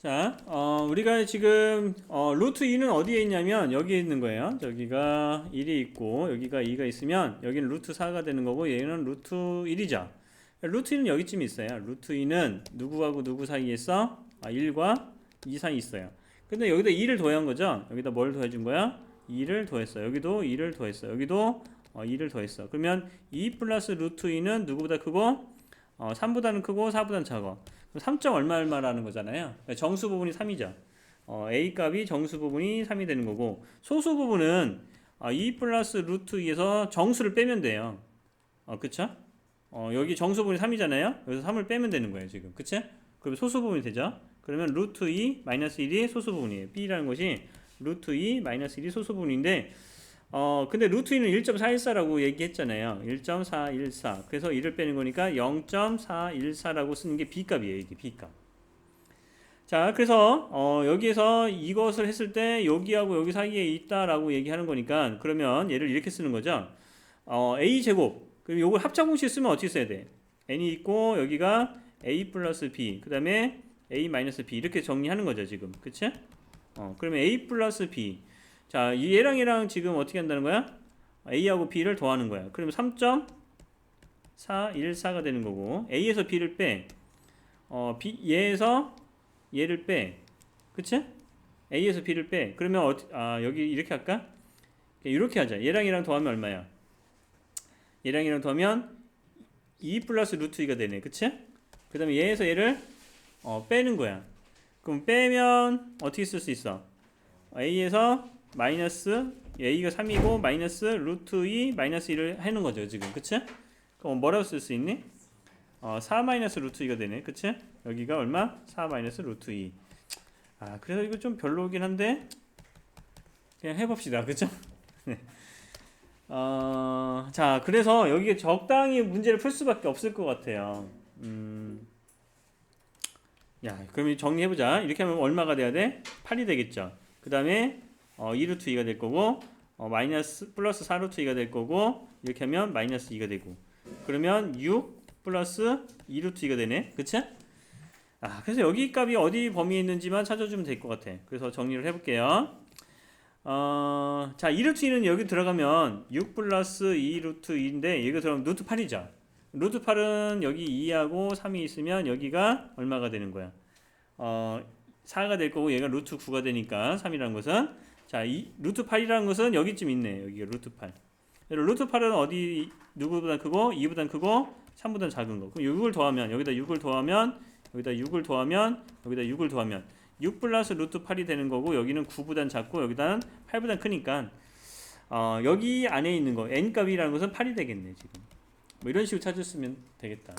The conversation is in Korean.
자, 어, 우리가 지금 어, 루트 2는 어디에 있냐면 여기에 있는 거예요. 저기가 1이 있고 여기가 2가 있으면 여기는 루트 4가 되는 거고 얘는 루트 1이죠. 루트 2는 여기쯤 있어요. 루트 2는 누구하고 누구 사이에 있어? 아, 1과 2 사이 있어요. 근데 여기다 2를 더한 거죠. 여기다 뭘 더해준 거야? 2를 더했어. 여기도 2를 더했어. 여기도 어, 2를 더했어. 그러면 2 플러스 루트 2는 누구보다 크고 어, 3보다는 크고 4보다는 작아. 그럼 3점 얼마 얼마라는 거잖아요. 정수 부분이 3이죠. 어, A 값이 정수 부분이 3이 되는 거고 소수 부분은 어, 2 플러스 루트 2에서 정수를 빼면 돼요. 어, 그쵸? 어, 여기 정수 부분이 3이잖아요. 여기서 3을 빼면 되는 거예요, 지금. 그치? 그럼 소수 부분이 되죠? 그러면 루트 2 마이너스 1이 소수 부분이에요. B라는 것이 루트 2 마이너스 1이 소수 부분인데 어, 근데 루트 2는 1.414라고 얘기했잖아요. 1.414. 그래서 1을 빼는 거니까 0.414라고 쓰는 게 B값이에요. 이게 B값. 자, 그래서 어, 여기에서 이것을 했을 때 여기하고 여기 사이에 있다라고 얘기하는 거니까 그러면 얘를 이렇게 쓰는 거죠. 어, A 제곱. 그럼 요걸 합작공식 쓰면 어떻게 써야 돼? n이 있고 여기가 a 플러스 b. 그다음에 a 마이너스 b 이렇게 정리하는 거죠 지금. 그치? 어, 그러면 a 플러스 b. 자, 이 얘랑 얘랑 지금 어떻게 한다는 거야? a하고 b를 더하는 거야. 그러면 3.414가 되는 거고 a에서 b를 빼. 어, b 얘에서 얘를 빼. 그치? a에서 b를 빼. 그러면 어 아 여기 이렇게 할까? 이렇게 하자. 얘랑 얘랑 더하면 얼마야? 얘랑 얘랑 더하면 2 플러스 루트 2가 되네. 그치? 그 다음에 얘에서 얘를 어, 빼는 거야. 그럼 빼면 어떻게 쓸 수 있어? a에서 마이너스 a가 3이고 마이너스 루트 2 마이너스 1을 하는 거죠 지금 그치? 그럼 뭐라고 쓸 수 있니? 어, 4 마이너스 루트 2가 되네 그치? 여기가 얼마? 4 마이너스 루트 2 아, 그래서 이거 좀 별로긴 한데 그냥 해봅시다 그쵸? 네. 어, 자, 그래서 여기에 적당히 문제를 풀 수밖에 없을 것 같아요. 음, 야, 그럼 정리해보자. 이렇게 하면 얼마가 돼야 돼? 8이 되겠죠. 그 다음에, 어, 2루트 2가 될 거고, 어, 마이너스, 플러스 4루트 2가 될 거고, 이렇게 하면 마이너스 2가 되고. 그러면 6 플러스 2루트 2가 되네. 그치? 아, 그래서 여기 값이 어디 범위에 있는지만 찾아주면 될 것 같아. 그래서 정리를 해볼게요. 어, 자, 2루트 2는 여기 들어가면 6 플러스 2루트 2인데 여기 들어가면 루트 8이죠. 루트 8은 여기 2하고 3이 있으면 여기가 얼마가 되는 거야? 어, 4가 될 거고 얘가 루트 9가 되니까 3이라는 것은 자, 이 루트 8이라는 것은 여기쯤 있네. 여기가 루트 8. 루트 8은 어디 누구보다 크고 2보다 크고 3보다 작은 거. 그럼 6을 더하면 여기다 6을 더하면 여기다 6을 더하면 여기다 6을 더하면 6 플러스 루트 8이 되는 거고 여기는 9보단 작고 여기다는 8보단 크니까 어, 여기 안에 있는 거 n 값이라는 것은 8이 되겠네 지금 뭐 이런 식으로 찾았으면 되겠다